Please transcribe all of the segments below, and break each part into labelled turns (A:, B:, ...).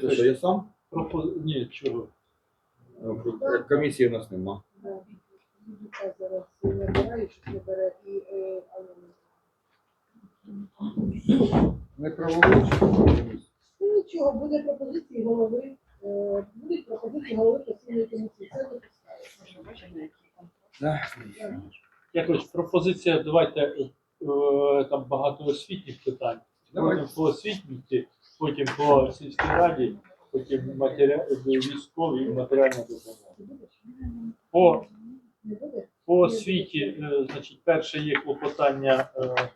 A: Це що, я сам?
B: Пропо- Ні, чого.
A: Е, Комісії у нас нема.
C: Зараз набирає, щоб не бере і
A: Не правович.
C: Ну нічого, буде пропозиції голови, е, будуть пропозиції голови постійної комісії. Це допускається.
B: Якось пропозиція, давайте е, там багато освітніх питань. Потім по освітній, потім по сільській раді, потім матеріал військові і матеріальна допомога. По, по освіті, е, значить, перше є клопотання е,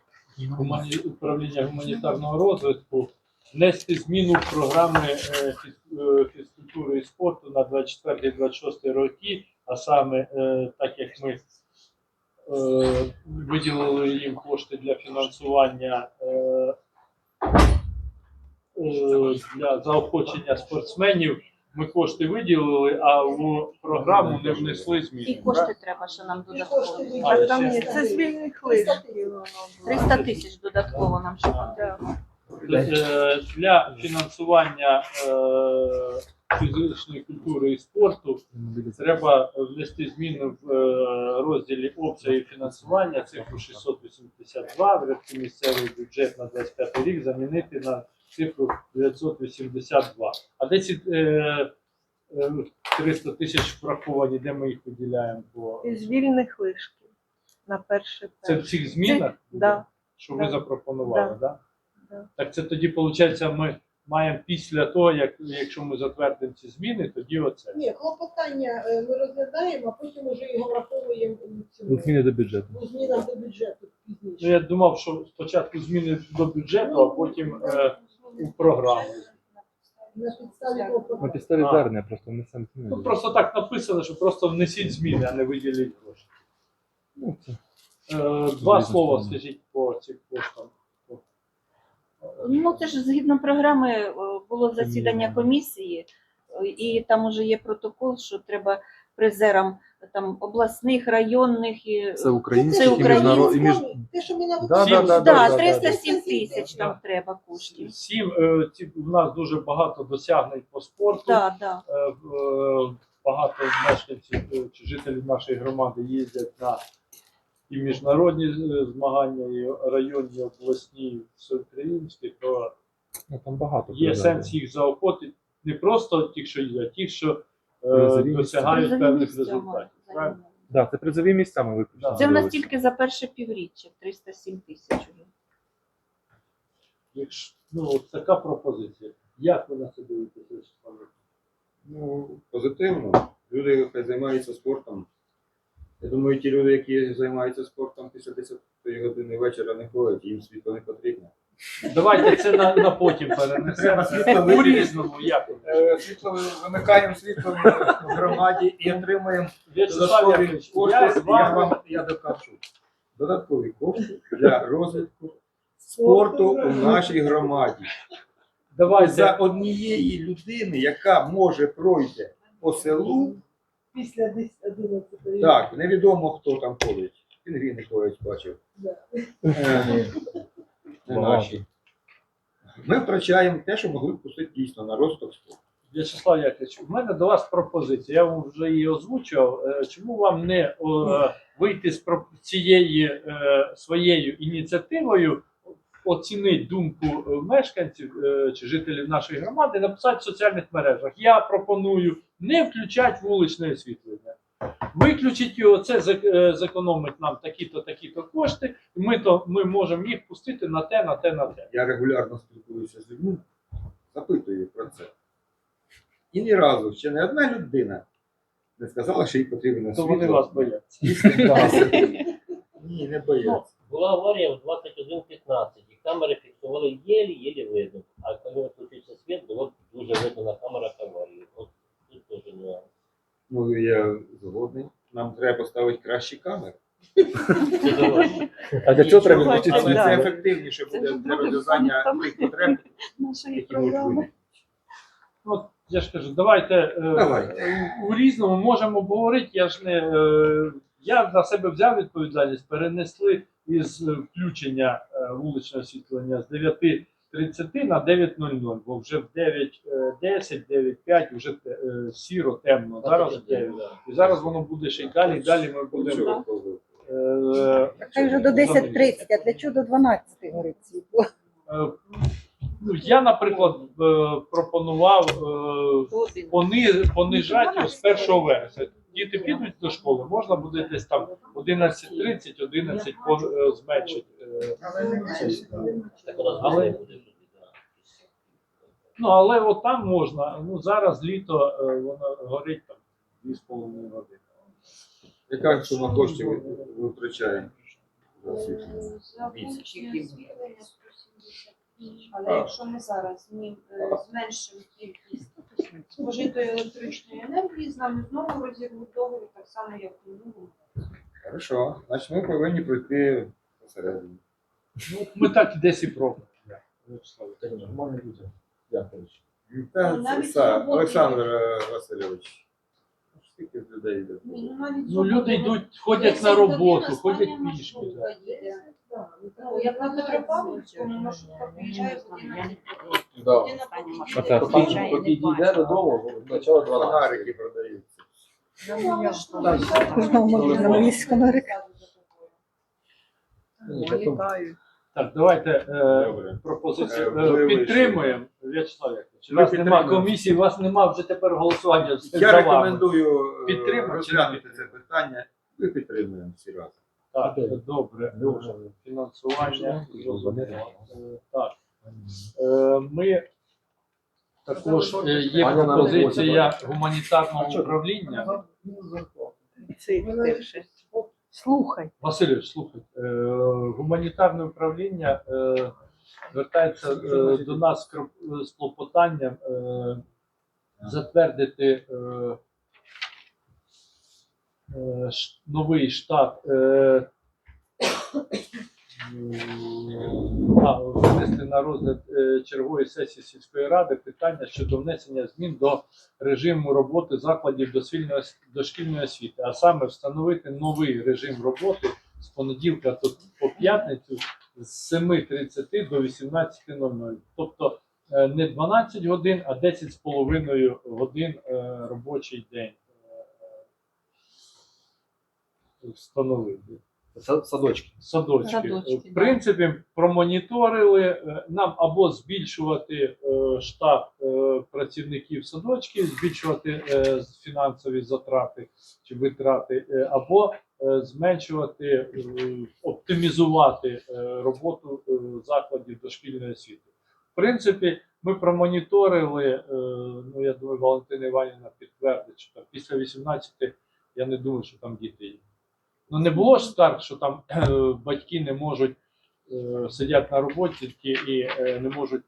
B: управління гуманітарного розвитку внести зміну в програми е, фізкультури і спорту на 24-26 роки, а саме так як ми виділили їм кошти для фінансування для заохочення спортсменів. Ми кошти виділили, а в програму не внесли зміни.
D: І кошти треба, що нам додатково.
B: А,
E: Там є, це звільних було.
D: 300 тисяч додатково нам ще треба.
B: Е, для фінансування е, фізичної культури і спорту треба внести зміни в е, розділі обсяги фінансування цифру 682 в рядку місцевий бюджет на 25 рік замінити на цифру 982. А де ці е, е, 300 тисяч враховані, де ми їх виділяємо? Бо
E: Із вільних лишків на перший
B: це в цих змінах,
E: Да.
B: що ви запропонували,
E: Да.
B: Да.
E: Да.
B: Так це тоді, виходить, ми маємо після того, як, якщо ми затвердимо ці зміни, тоді оце.
C: Ні, клопотання е, ми розглядаємо, а потім вже його враховуємо у цьому.
F: Ну, Зміни до бюджету.
C: у змінах до бюджету
B: Ну,
C: пізніше.
B: я думав, що спочатку зміни до бюджету, а потім е, у програму.
C: На підставі
F: На
C: клопотання.
F: підставі
B: А.
F: звернення просто не сам
B: Ну просто так написано, що просто внесіть зміни, а не виділіть гроші.
F: Ну, це
B: Е, два слова скажіть по цим коштам.
D: Ну це ж згідно програми е, було засідання комісії, е, і там уже є протокол, що треба призерам там обласних, районних і
F: Це українські
D: Це
F: і
D: українські.
F: І між...
C: Те, що ми на
F: Да, да, да,
D: да,
F: да,
D: 307
C: да.
D: тисяч там
B: Да.
D: треба коштів.
B: Сім, е, у нас дуже багато досягнень по спорту.
D: Да, да.
B: Е, е, багато мешканців е, чи жителів нашої громади їздять на і міжнародні е, змагання, і районні, обласні, і всеукраїнські, то
F: Ну, там багато.
B: є
F: призерів.
B: сенс їх заохотити не просто ті, що їздять, а ті, що е,
F: Призові місця.
B: досягають
D: Призові
B: певних
D: місця
B: результатів. Правильно?
F: Да, це призові місця ми виключно.
B: Да.
D: Це в нас
F: дивилися.
D: тільки за перше півріччя 307 тисяч. уже.
B: Якщо, ну, от така пропозиція. Як ви на це дивитеся?
A: Ну, позитивно. Люди хай займаються спортом. Я думаю, ті люди, які займаються спортом після 10 години вечора не ходять, їм світло не потрібно.
B: Давайте це на, на потім перенесемо. У різному, як?
A: Е, Світло вимикаємо світло в громаді і отримуємо
B: Вячеслав
A: додаткові
B: Яковлевич,
A: кошти.
B: я з вами
A: вам я докажу. Додаткові кошти для розвитку спорту у нашій громаді.
B: давайте.
A: За однієї людини, яка може пройти по селу,
C: Після 10 11
A: так, невідомо хто там ходить. Пінгвіни ходять, бачив. Е, Не наші. Ми втрачаємо те, що могли б пустити дійсно на спорту.
B: В'ячеслав Яковлевич, у мене до вас пропозиція. Я вам вже її озвучував. Е, Чому вам не о, вийти з про- цієї е, своєю ініціативою, оцінити думку е, мешканців е, чи жителів нашої громади, написати в соціальних мережах. Я пропоную не включати вуличне освітлення. Виключіть його, це е, зекономить нам такі-то, такі-то кошти, і ми, то, ми можемо їх пустити на те, на те, на те.
A: Я регулярно спілкуюся з людьми, запитую про це. І ні разу ще не одна людина не сказала, що їй потрібно
B: То вони вас бояться.
A: Ні, не бояться.
G: Була аварія в 21.15, і камери фіксували єлі-єлі видно. А коли включився світ, було дуже видно на камерах аварії. От тут теж нюанс.
A: Ну, я згодний. Нам треба поставити кращі камери.
F: А для цього треба.
A: Але це ефективніше буде для розв'язання тих потреб,
D: Нашої
A: які можуть
D: програми.
A: бути.
B: От я ж кажу, давайте, е,
A: Давайте.
B: у, у різному можемо обговорити. Я ж не е, я на себе взяв відповідальність, перенесли із е, включення е, вуличного освітлення з 9.30 на 9.00, бо вже в 9.10, 9.5 вже те- е, сіро, темно. Зараз 9. І зараз воно буде ще й далі, і далі ми будемо.
A: Чого
B: е,
H: Хай вже до 10.30, а для чого до 12 горить світло?
B: Е, Ну, я, наприклад, е, пропонував е, пони, понижати з 1 вересня. Діти підуть до школи, можна буде десь там 11.30, 11 е, зменшити. е, Але-. Ну, але от там можна. Ну, зараз літо е, воно горить там 2,5 години.
A: Яка сума коштів ви, ви втрачаєте? за освітлення?
I: За вуличне освітлення 170 тисяч. Але якщо ми зараз е, зменшимо кількість спожитої електричної енергії, з нами знову розірвуть договір, так само, як у минулому.
A: Хорошо. Значить, ми повинні пройти посередині.
B: Ну, ми так і десь і пробуємо. Вячеслав.
A: Та,
I: навіть
A: це,
I: роботи-
A: Олександр е, Васильович, ну, скільки ж людей йде?
I: Ну,
B: Ну, люди йдуть, ходять на роботу, ходять пішки. да.
I: Ну, як на Петропавлівському маршрутка приїжджає в 11
F: Да.
I: година, поки
F: Оце
I: їде.
F: поки, поки дійде додому, начало 12.
A: Фонарики продаються.
I: Ну, ну, ну,
H: магазину
I: ну,
H: є фонарик.
E: Літають.
B: Так, давайте е,
A: Добре.
B: пропозицію
A: Е,
B: е,
A: ви
B: підтримуємо. В'ячеслав Яковлевич,
A: Ми
B: вас
A: підтримуємо.
B: комісії, вас немає вже тепер голосування. за
A: Я
B: вами.
A: рекомендую е,
B: чи
A: розглянути це питання. Ми підтримуємо всі разом.
B: Так, добре. Фінансування. зрозуміло. Е, Так. Е, Ми також е, є пропозиція гуманітарного управління.
E: Це перше.
H: Слухай.
B: Василю, слухай, е, гуманітарне управління е, звертається е, до нас з клопотанням затвердити новий штат. Винести на розгляд е, чергової сесії сільської ради питання щодо внесення змін до режиму роботи закладів дошкільної освіти, а саме встановити новий режим роботи з понеділка по п'ятницю з 7.30 до 18.00. Тобто е, не 12 годин, а 10 з половиною годин е, робочий день встановити.
F: Садочки.
B: Садочки.
D: Садочки,
B: в принципі, промоніторили е, нам або збільшувати е, штат е, працівників садочків, збільшувати фінансові затрати чи витрати, або зменшувати, оптимізувати роботу закладів дошкільної освіти. В принципі, ми промоніторили, ну я думаю, Валентина Іванівна підтвердить, що там після 18 я не думаю, що там діти є. Ну не було ж скарг, що там е, батьки не можуть е, сидять на роботі і е, не можуть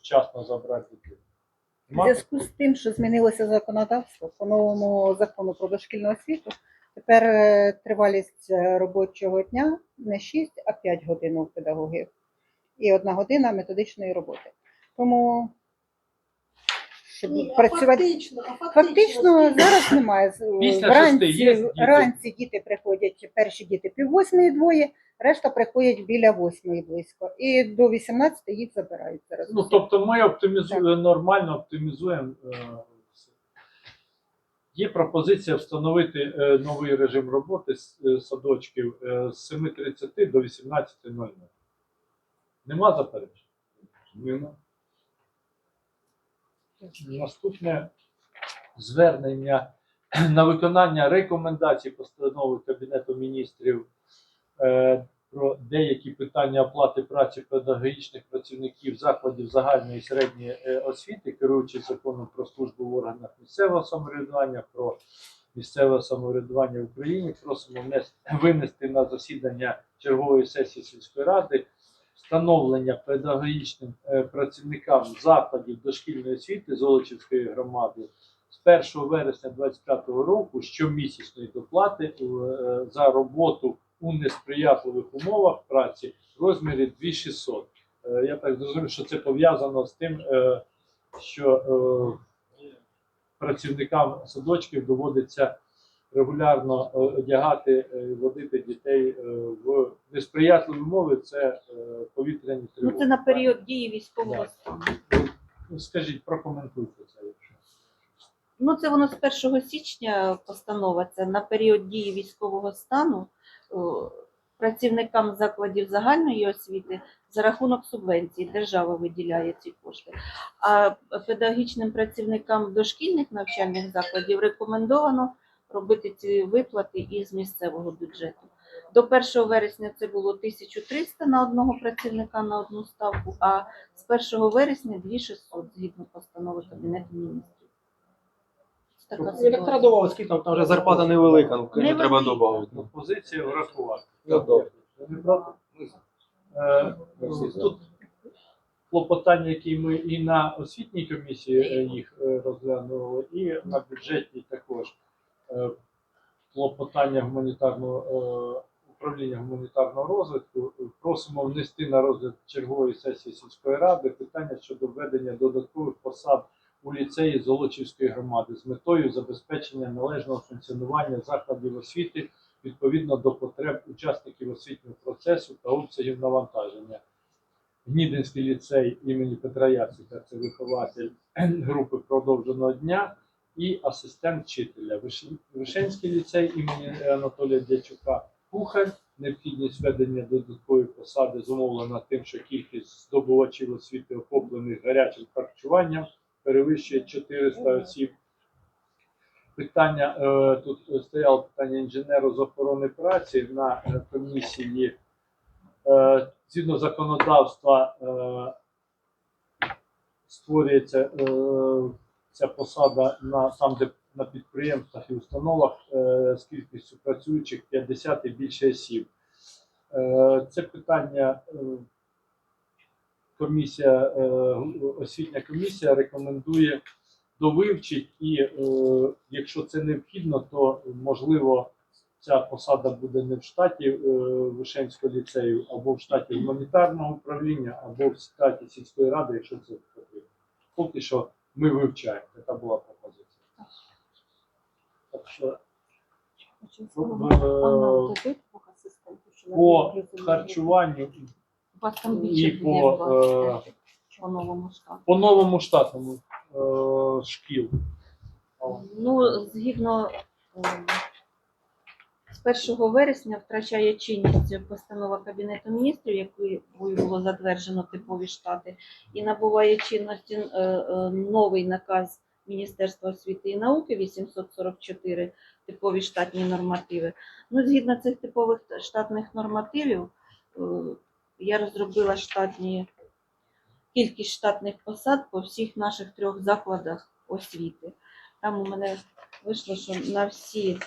B: вчасно забрати.
H: В
B: Нема
H: зв'язку з тим, що змінилося законодавство по новому закону про дошкільну освіту, тепер тривалість робочого дня не 6, а 5 годин у педагогів і одна година методичної роботи. Тому щоб
C: Ні, а Фактично, а
H: Фактично зараз немає.
B: Після
H: Вранці,
B: шести є діти?
H: вранці діти приходять, перші діти пів восьмої двоє, решта приходять біля восьмої близько. І до 18 їх забирають зараз.
B: Ну тобто ми оптимізуємо нормально оптимізуємо. е, все. Є пропозиція встановити е, новий режим роботи з е, садочків е, з 7.30 до 18.00. Нема заперечень? Нема. Наступне звернення на виконання рекомендацій постанови Кабінету міністрів е, про деякі питання оплати праці педагогічних працівників закладів загальної і середньої е, освіти, керуючись законом про службу в органах місцевого самоврядування, про місцеве самоврядування в Україні, просимо винести на засідання чергової сесії сільської ради встановлення педагогічним е, працівникам закладів дошкільної освіти Золочівської громади з 1 вересня 2025 року щомісячної доплати е, за роботу у несприятливих умовах праці в розмірі 2600. Е, Я так зрозумів, що це пов'язано з тим, що працівникам садочків доводиться регулярно е, одягати, е, водити дітей е, в несприятливі умови, це повітряні
D: Ну це на період дії військового стану.
B: Ну, Скажіть, прокоментуйте це. якщо.
D: Ну, це воно з 1 січня постанова. Це на період дії військового стану працівникам закладів загальної освіти за рахунок субвенції держава виділяє ці кошти. А педагогічним працівникам дошкільних навчальних закладів рекомендовано робити ці виплати із місцевого бюджету. До 1 вересня це було 1300 на одного працівника на одну ставку, а з 1 вересня 2600 згідно постанови Кабінету міністрів. Це така
F: Ну,
D: ситуація.
F: там, там вже зарплата невелика, ну, конечно,
D: Невелика.
F: треба додати. Ну.
B: Врахувати.
F: Ну, добре.
B: Не проти? Е, Тут клопотання, які ми і на освітній комісії е, їх е, розглянули, і на бюджетній також. Е, Клопотання гуманітарного е, управління гуманітарного розвитку. Просимо внести на розгляд чергової сесії сільської ради питання щодо введення додаткових посад у ліцеї Золочівської громади з метою забезпечення належного функціонування закладів освіти відповідно до потреб учасників освітнього процесу та обсягів навантаження. Гнідинський ліцей імені Петра Яцика це вихователь групи продовженого дня і асистент вчителя. Вишенський ліцей імені Анатолія Дячука кухар. Необхідність введення додаткової посади зумовлена тим, що кількість здобувачів освіти охоплених гарячим харчуванням перевищує 400 осіб питання е, тут стояло питання інженеру з охорони праці на е, комісії. Е, згідно законодавства створюється ця посада на там, де на підприємствах і установах е, з кількістю працюючих 50 і більше осіб. Е, це питання е, комісія, е, освітня комісія рекомендує довивчить, і е, якщо це необхідно, то можливо ця посада буде не в штаті е, Вишенського ліцею, або в штаті гуманітарного управління, або в штаті сільської ради, якщо це потрібно. Поки що ми вивчаємо. Така була пропозиція. Так що
D: Анна,
B: е, по харчуванню і по, е,
D: по новому
B: штатному е, шкіл.
D: Ну, згідно з 1 вересня втрачає чинність постанова Кабінету міністрів, якою було затверджено типові штати, і набуває чинності е, е, новий наказ Міністерства освіти і науки 844 типові штатні нормативи. Ну, згідно цих типових штатних нормативів, е, я розробила штатні кількість штатних посад по всіх наших трьох закладах освіти. Там у мене вийшло, що на всі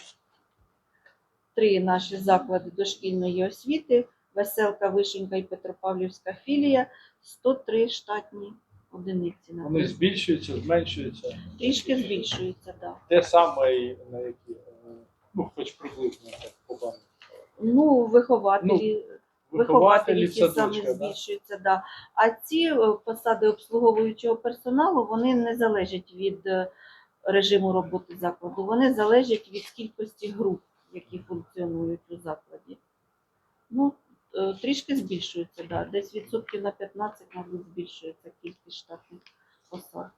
D: три наші заклади дошкільної освіти, Веселка, Вишенька і Петропавлівська філія, 103 штатні одиниці. на
B: Вони збільшуються, зменшуються.
D: Трішки збільшується, так. Да.
B: Те саме, і на які, е, ну, хоч приблизно так побачимо.
D: Ну, вихователі, вихователі ті самі
B: садочка, да?
D: збільшуються, да. А ці е, посади обслуговуючого персоналу вони не залежать від е, режиму роботи закладу, вони залежать від кількості груп, які функціонують у закладі. Ну, е, трішки збільшується, да. десь відсотків на 15, мабуть, збільшується кількість штатних посад.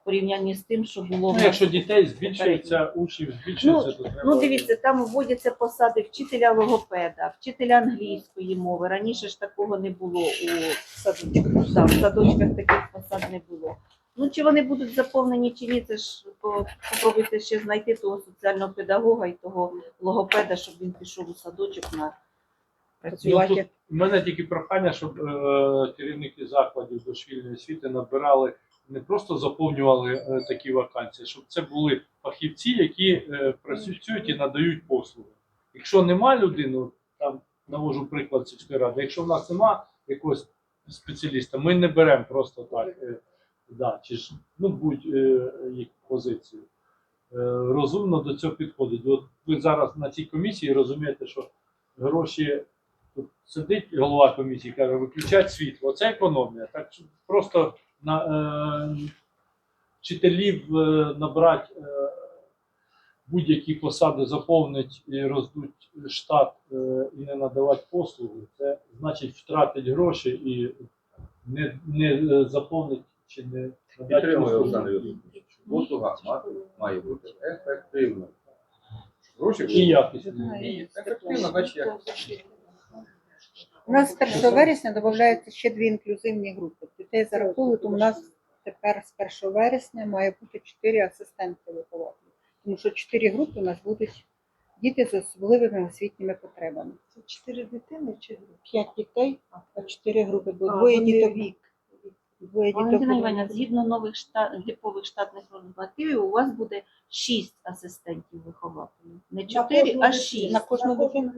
D: В порівнянні з тим, що було
B: Ну, якщо дітей збільшується, учнів збільшується, то треба.
D: Ну, дивіться, там вводяться посади вчителя логопеда, вчителя англійської мови. Раніше ж такого не було у садочках. Да, в садочках таких посад не було. Ну, чи вони будуть заповнені, чи ні, це ж по- попробуйте ще знайти того соціального педагога і того логопеда, щоб він пішов у садочок на
B: Ну,
D: працювати.
B: у мене тільки прохання, щоб е, керівники закладів дошкільної освіти набирали, не просто заповнювали е, такі вакансії, щоб це були фахівці, які е, працюють і надають послуги. Якщо нема людини, там навожу приклад сільської ради, якщо в нас нема якогось спеціаліста, ми не беремо просто так, е, да, чи ж ну будь-яку позицію. Е, розумно до цього підходить. От ви зараз на цій комісії розумієте, що гроші Тут сидить голова комісії, каже, виключать світло. Це економія. Так просто на е, вчителів е, набрати е, будь-які посади заповнить і роздуть штат е, і не надавати послуги, це значить втратить гроші і не, не е, заповнить чи не
A: Підтримую
B: послуги.
A: Олександр Юрійович. Послуга мати має бути ефективною. Гроші
B: І якісно.
A: І ефективно, значить як.
H: У нас з 1 вересня додаються ще дві інклюзивні групи. Дітей зараховують, тому у нас тепер з 1 вересня має бути 4 асистенти вихователі. Тому що 4 групи у нас будуть діти з особливими освітніми потребами.
E: Це чотири дитини чи
H: 5 дітей, а 4 групи, бо двоє діток
E: вік.
H: Двоє.
D: Валентина Іванівна, згідно нових штат, типових штатних нормативів, у вас буде 6 асистентів вихователів. Не 4, а 6
H: На кожну дитину.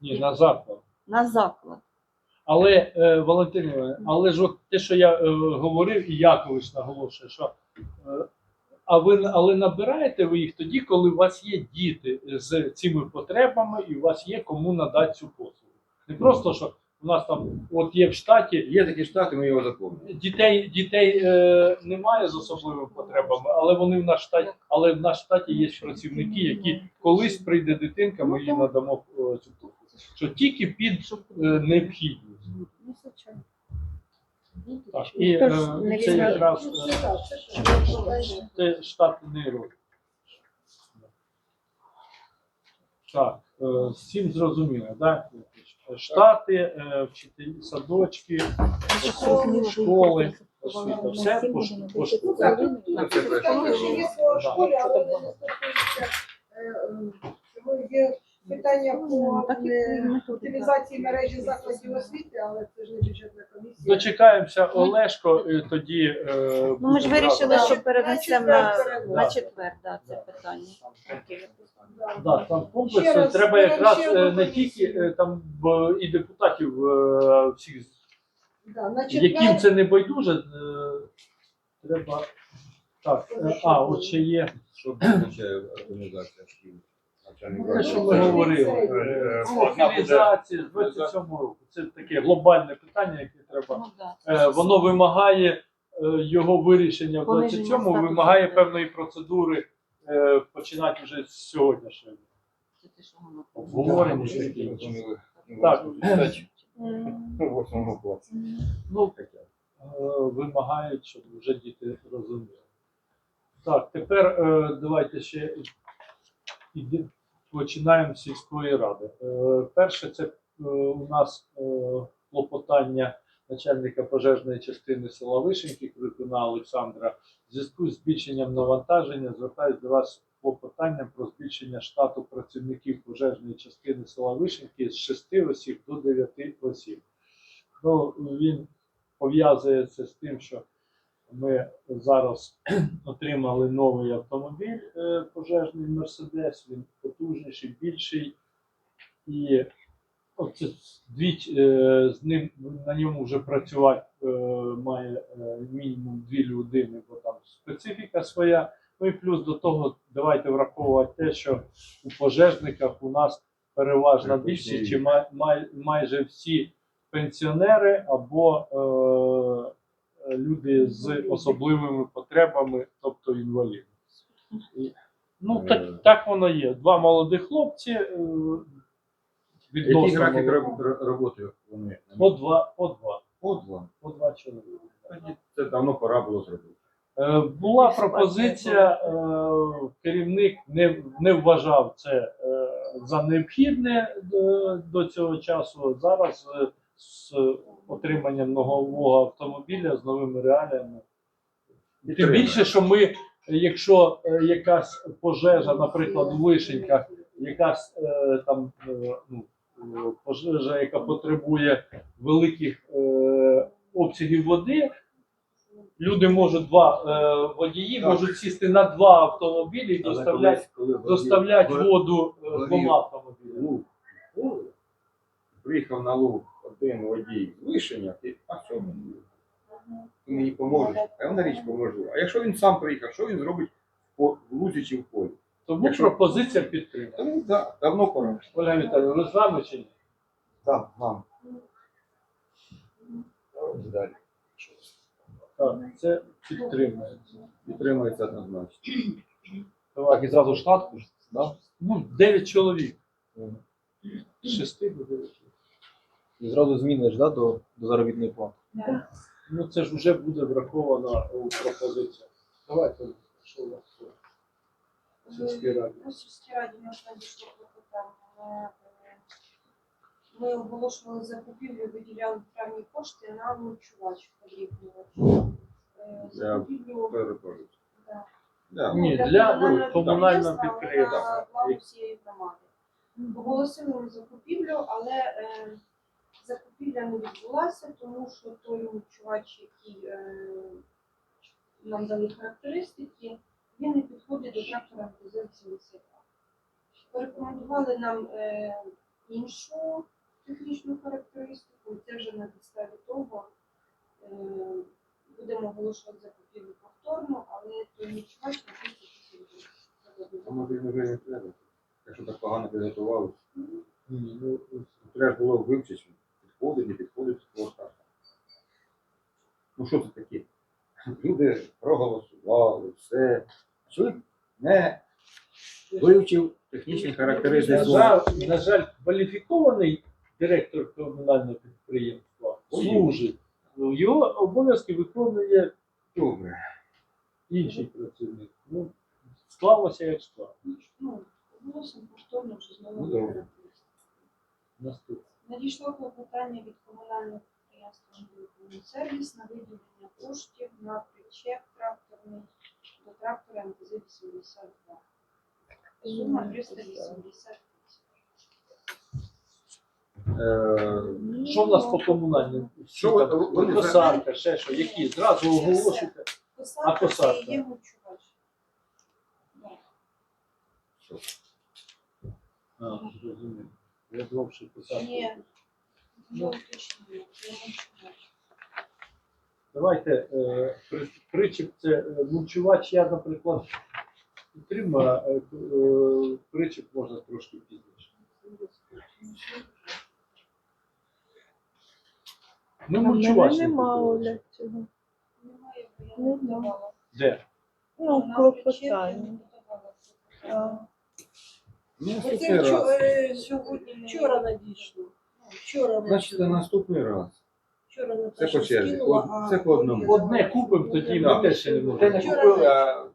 B: Ні, на заклад.
D: на заклад.
B: Але е, Валентин Іванович, але ж от те, що я е, говорив, і Якович наголошує, що е, а ви але набираєте ви їх тоді, коли у вас є діти з цими потребами, і у вас є кому надати цю послугу. Не просто що у нас там от є в штаті
A: Є такі штати, ми його заповнимо.
B: дітей, дітей е, немає з особливими потребами, але вони в наш штаті, але в наш штаті є працівники, які колись прийде дитинка, ми їй надамо е, цю послугу. Що тільки під е, необхідність.
H: Ну.
B: Так, і е, це якраз
C: Ну,
B: е,
C: це так, це
B: штатний роль. Так, е, всім зрозуміло, так? Штати, е, вчителі, садочки, школи, освіта, все по, школі.
C: але вони не стосується, е, е, Є питання по е, утилізації мережі закладів освіти, але це ж не бюджетна комісія.
B: Дочекаємося Олешко, і тоді. е,
D: Ну, ми ж
B: будемо
D: вирішили, що перенесемо
C: На
D: на,
C: четвер
B: Да.
D: це питання.
C: Да.
B: Да, там
C: Ще
B: комплекс
C: раз,
B: треба
C: беремо
B: якраз
C: ще
B: е,
C: одну
B: не тільки е, там б, і депутатів е, всіх,
C: Да, на
B: яким
C: четвер
B: це не байдуже, е, треба. Так, е, а, от ще є.
A: Що означає організація шкіл? Навчальних
B: Ну, Те, що ми говорили,
C: Це-
B: е, про філізацію з 27 року. Це таке глобальне питання, яке треба.
D: Ну, да,
B: Е, Воно вимагає е, його вирішення в
D: Пониження
B: 27-му, вимагає певної процедури е, починати вже з сьогоднішнього.
D: те.
B: Обговорення? Так.
A: Восьмому класі.
B: Ну, е, вимагають, щоб вже діти розуміли. Так, тепер е, давайте ще іде- починаємо з сільської ради. Е, перше, це е, у нас е, клопотання начальника пожежної частини села Вишеньки Крикуна Олександра. В зв'язку з збільшенням навантаження звертаюся до вас клопотанням про збільшення штату працівників пожежної частини села Вишеньки з 6 осіб до 9 осіб. Ну, він пов'язує це з тим, що ми зараз отримали новий автомобіль е, пожежний Мерседес, він потужніший, більший. І оце дві, е, з ним на ньому вже працювати е, має мінімум дві людини, бо там специфіка своя. Ну і плюс до того, давайте враховувати те, що у пожежниках у нас переважна більшість, чи май, май, майже всі пенсіонери або е, люди з особливими потребами, тобто інваліди. Ну,
A: Е.
B: так, так воно є. Два молодих хлопці. Е,
A: Який графік
B: молоді.
A: роб- ро- роботи вони?
B: По два, по два,
A: По два.
B: по два чоловіки.
A: Це давно пора було зробити.
B: Е, Була пропозиція, керівник не, не вважав це за необхідне до, цього часу. Зараз з отриманням нового автомобіля з новими реаліями. Тим більше, що ми, якщо е, якась пожежа, наприклад, у вишеньках, якась е, там е, ну, пожежа, яка потребує великих обсягів води, люди можуть два е, водії
A: Так.
B: можуть сісти на два автомобілі і доставляти, доставляти воду двома автомобілями.
A: луг, приїхав на луг один водій з вишення, ти, а що мені? Ти мені поможеш? Певна річ поможу. А якщо він сам приїхав, що він зробить по в лузі чи в полі?
B: Тому
A: Якщо-
B: пропозиція підтримана.
A: Тому так, давно пора.
B: Ольга Віталіївна, ви з нами чи ні?
A: Так, вам. Давайте далі.
B: Так, це підтримується.
A: Підтримується однозначно.
F: Так і зразу штатку, да?
B: Ну, 9 чоловік. З 6 до 9.
F: І зразу зміни ж, да, до, до заробітної плати.
B: Ну це ж вже буде враховано у пропозиціях. Давайте, що у вас є? в сільській раді?
I: У сільській раді нас надійшло клопотання. Ми, е, оголошували закупівлю, виділяли травні кошти на ночувач подрібнювач. Е,
A: Я
I: Закупівлю
A: Перепрошую.
I: да.
A: Да.
B: Ні,
I: Ну,
B: для
I: комунального підприємства. Оголосили закупівлю, але е, закупівля не відбулася, тому що той ночувач, який е, нам дали характеристики, він не підходить до трактора МТЗ-72. Порекомендували нам е, іншу технічну характеристику, і це вже на підставі того е, будемо оголошувати закупівлю повторно, але той ночувач на 30 тисяч
A: А
I: гривень.
A: може він вже не треба. Якщо так погано підготували,
B: Ні, ну,
A: треба було вивчити, підходить, не підходить експлуатація. Ну що це таке? Люди проголосували, все. Чоловік не вивчив технічні
B: На жаль, на жаль, кваліфікований директор комунального підприємства служить. Його обов'язки виконує
A: Добре.
B: інший працівник. Ну, склалося як склалося.
I: Ну, повторно вже з
A: Ну.
B: Наступне.
I: Надійшло клопотання від комунального підприємства «Житловий сервіс» на виділення коштів на причеп тракторний до трактора МТЗ-82. Сума 380 тисяч.
A: Е,
B: Що в нас по комунальним?
A: Що ви- ви- ви-
B: Посадка, ще що, які? Зразу оголошуйте.
I: Посадка
B: посадка?
I: це є гучувач.
B: А, зрозуміло. Я що посадка.
I: Ні, ну.
B: Давайте е, при- причіп це е, мульчувач, я, наприклад, підтримую, а е, е, причіп можна трошки пізніше. Ну, мульчувач не
E: нема. Оля цього.
I: Немає, бо я
E: Не
I: не
B: Де?
E: Ну, клопотання. А,
A: Ну,
C: Оце
A: наступний раз.
C: е,
I: Сьогодні
C: вчора надійшло. Вчора
A: Значить, на наступний раз.
C: Вчора
A: Це
C: Наташа
A: по черзі.
C: скинула, а
A: це по одному.
B: Одне купимо, тоді
A: Да.
B: ми теж ще не
A: Те не
B: можемо.
A: Купили, а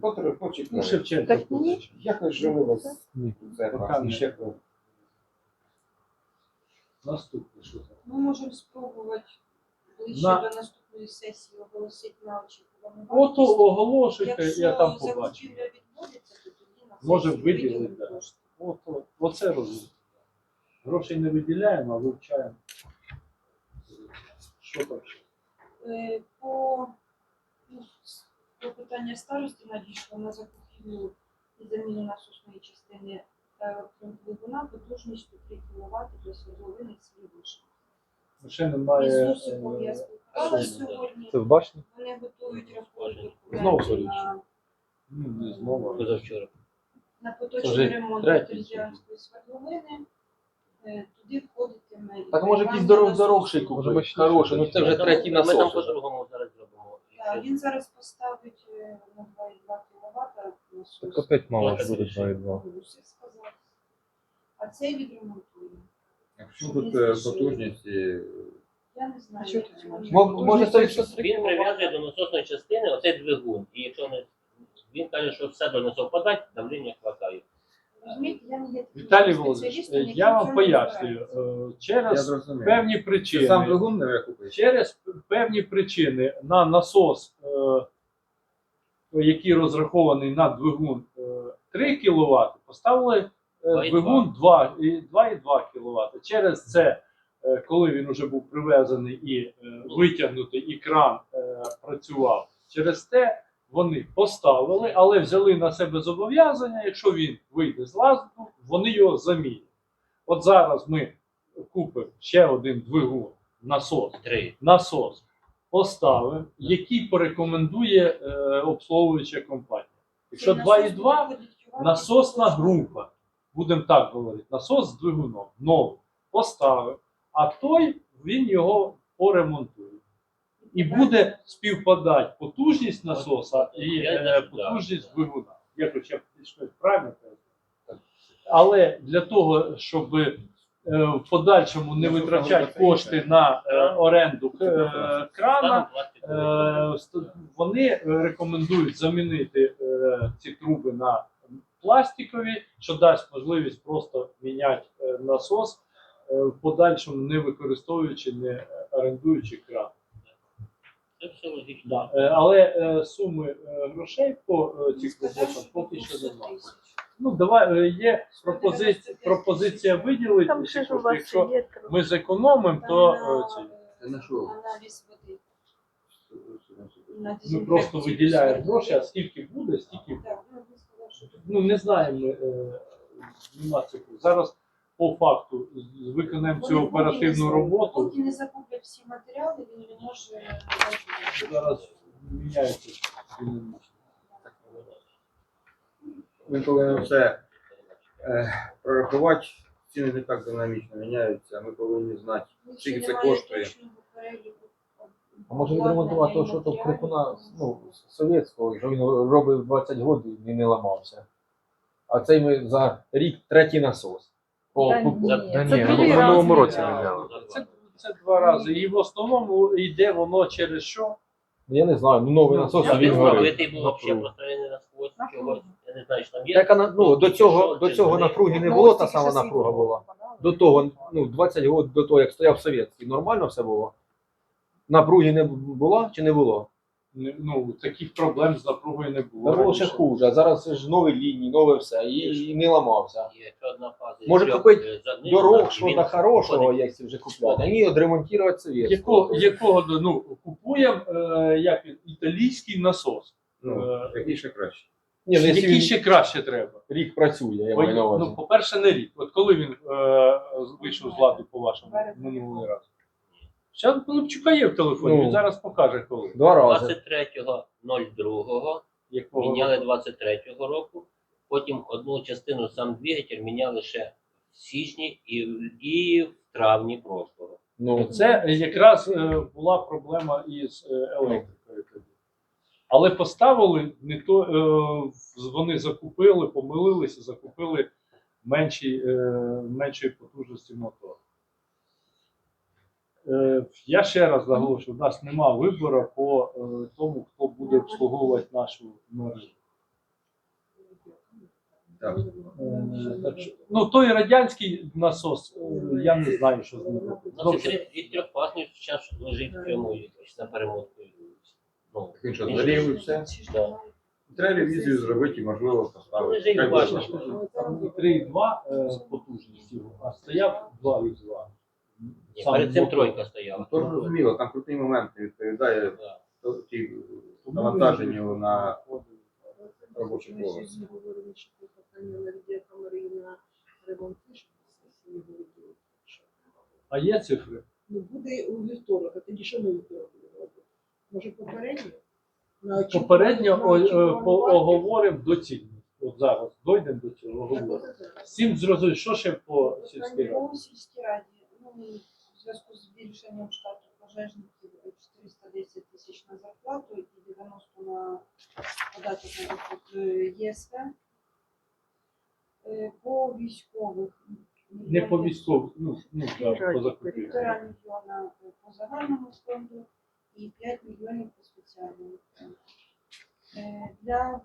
A: Потр-
B: Ну. Шевченко.
E: Так ні.
A: Якось жили вас.
F: Ні.
A: Це
B: Пока ні.
A: Ще хто.
B: Наступне, що це?
I: Ми можемо спробувати ближче
B: На-
I: до наступної сесії оголосити на очікувану
B: Ото
I: вартість.
B: оголошуйте, я там побачу.
I: закупівля відбудеться, то тоді
B: Може
I: сесії
B: виділити,
I: кошти.
B: Ото, оце розумію. Грошей не виділяємо, а вивчаємо. Що там ще?
I: Е, По ну, с- по питання старості надійшло на закупівлю і заміну насосної частини електродвигуна потужністю 3 кВт для свердловини Слівиш.
B: Ще
I: Із
B: немає.
I: Усиком я
B: е,
I: спілкувалася
B: суми,
I: сьогодні.
F: Це в башні?
I: Вони готують рахунок
F: Знову
I: документів на,
B: Ну, не знову.
G: Позавчора.
I: На поточний
F: вже
I: ремонт
F: третій
I: свердловини. Е, Туди входитиме і
F: Так може якийсь дорог дорогший купити. Хороший, ну це вже третій
G: Ми там
F: насос.
G: по-другому зараз зробимо.
I: Так, він зараз поставить е, на 2,2 кВт насос.
F: Так опять мало
G: ж буде
F: 2,2.
I: Гусик сказав. А цей відремонтує.
A: Якщо тут е, потужності,
I: Я не знаю.
C: Що тут
I: воно.
F: Мог- Може це
G: Він прив'язує до насосної частини оцей двигун. І якщо не він каже, що все должно совпадати, давлення хватає.
B: Віталій Володимирович, я вам пояснюю. Е, Через певні причини.
A: сам двигун не купив?
B: Через певні причини на насос, е, який розрахований на двигун е, 3 кВт, поставили е,
G: 2,2.
B: двигун 2,2 кВт. Через це, е, коли він вже був привезений і е, витягнутий, і кран е, працював, через те вони поставили, але взяли на себе зобов'язання, якщо він вийде з ладу, вони його замінять. От зараз ми купимо ще один двигун, насос
G: Три.
B: насос поставив, який порекомендує е, обслуговуюча компанія. Якщо
I: Цей насос
B: 2,2 насосна група, будемо так говорити, насос з двигуном новий поставив, а той він його поремонтує.
I: І
B: буде співпадати потужність насоса і
G: Я
B: е, потужність двигуна. Я хоча б щось правильно. Але для того, щоб е, в подальшому не витрачати кошти на е, оренду крана, Вони рекомендують замінити ці труби на пластикові, що дасть можливість просто міняти насос в подальшому, не використовуючи, не орендуючи кран.
G: Це все логічно.
B: Да. Е, Але е, суми е, грошей по е, цих роботах поки що немає. Ну, давай е, є пропозиція, пропозиція виділити.
D: Там
B: ці
D: ще ж у
B: кошти.
D: вас
B: Якщо
D: є трохи.
B: ми зекономимо, то е.
A: Це на що?
I: Аналіз води. на
B: ми
I: дезінфекцію
B: просто виділяємо гроші, а скільки буде, стільки
I: Так, ну,
B: ну не знаємо. ми, е, Нема цифр. Зараз по факту з- виконаємо цю оперативну роботу.
I: Поки не закуплять всі матеріали, він не може.
B: Зараз міняється.
A: Ми повинні все е, прорахувати. Ціни не так динамічно міняються. Ми повинні знати. Скільки це коштує?
F: А може відремонтувати того, що то крикуна ну, совєтського, що він робив 20 років і не ламався. А цей ми за рік третій насос. По,
D: Та ні,
F: Та
D: це другий
F: ну,
D: раз
F: році
D: міняли.
F: міняли.
B: Це, це два рази. І в основному йде воно через що?
F: Я не знаю, ну новий
B: Ну,
F: насос,
B: я
F: він
B: не
F: горить.
G: Був чогось. Я не знаю, що там є.
F: Так, а на- ну, до цього, до цього напруги не
H: Ну,
F: було, та сама напруга була. До того, ну, 20 років до того, як стояв совєтський, нормально все було? Напруги не було чи не було?
B: Ну, таких проблем з напругою не було.
F: Та було ще
B: раніше.
F: хуже, а зараз це ж нові лінії, нове все, і, і не ламався.
G: Є ще одна фаза.
F: Може купити
G: е, занижена,
F: Дорог, що то хорошого, як вже купляти, а ні, відремонтувати совєтського.
B: Якого, якого ну, купуємо е, як він, італійський насос.
A: Ну,
B: Е,
A: який ще краще.
F: Ні, ну, якщо
B: Який
F: він
B: ще краще треба?
F: рік працює, я
B: Бо,
F: маю на увазі.
B: ну, по-перше, не рік. От коли він е, вийшов з ладу по вашому минулий раз? Зараз Пилипчука є в телефоні,
F: Ну.
B: він зараз покаже коли.
F: Два рази.
G: 23.02
B: Якого
G: міняли
B: року.
G: 23-го року. Потім одну частину сам двигатель міняли ще в січні і, в- і в травні прошлого.
F: Ну,
B: Це якраз е, була проблема із е, електрикою тоді. Але поставили не то, е, вони закупили, помилилися, закупили менші, е, меншої потужності мотор. Е, я ще раз наголошую, у нас нема вибору по е, тому, хто буде обслуговувати нашу мережу.
A: Так.
B: Е, ну, той радянський насос, я не знаю, що з ним робити. Знову ж
G: Значить, і трьохпасний зараз лежить в цьому якось на перемотку. Ну,
A: Він що,
G: він
A: і все? Треба ревізію зробити і можливо
G: Ну,
A: поставити.
G: лежить
A: Хай
G: бачиш.
A: буде.
B: Там не 3,2 е, потужності, а стояв 2,2.
G: Ні,
B: Сам
G: перед цим
B: мотор.
G: тройка стояла.
A: Тож зрозуміло, там крутий момент не відповідає
B: Да.
A: ті
B: Тому
A: навантаженню на робочий
C: Ми ще говорили, що це питання на відеокамери і на ремонт теж сесії будуть.
B: А є цифри?
C: Ну, буде у вівторок, а тоді що ми вівторок будемо робити? Може попередньо? На
B: Попередньо
C: на
B: о- е, по- оговоримо доцільність. От зараз дойдемо до цього,
C: Так,
B: оговоримо.
C: оце зараз.
B: Всім зрозуміло, що ще по сільській раді?
I: У сільській раді, ну, в зв'язку з збільшенням штату пожежників е, 410 тисяч на зарплату і 90 на податок на доход е, ЄСВ. Е, По військових
B: Не по військовому, ну, ну да, по закупівлі.
I: півтора мільйона е, по загальному фонду і 5 мільйонів по спеціальному фонду. Е, для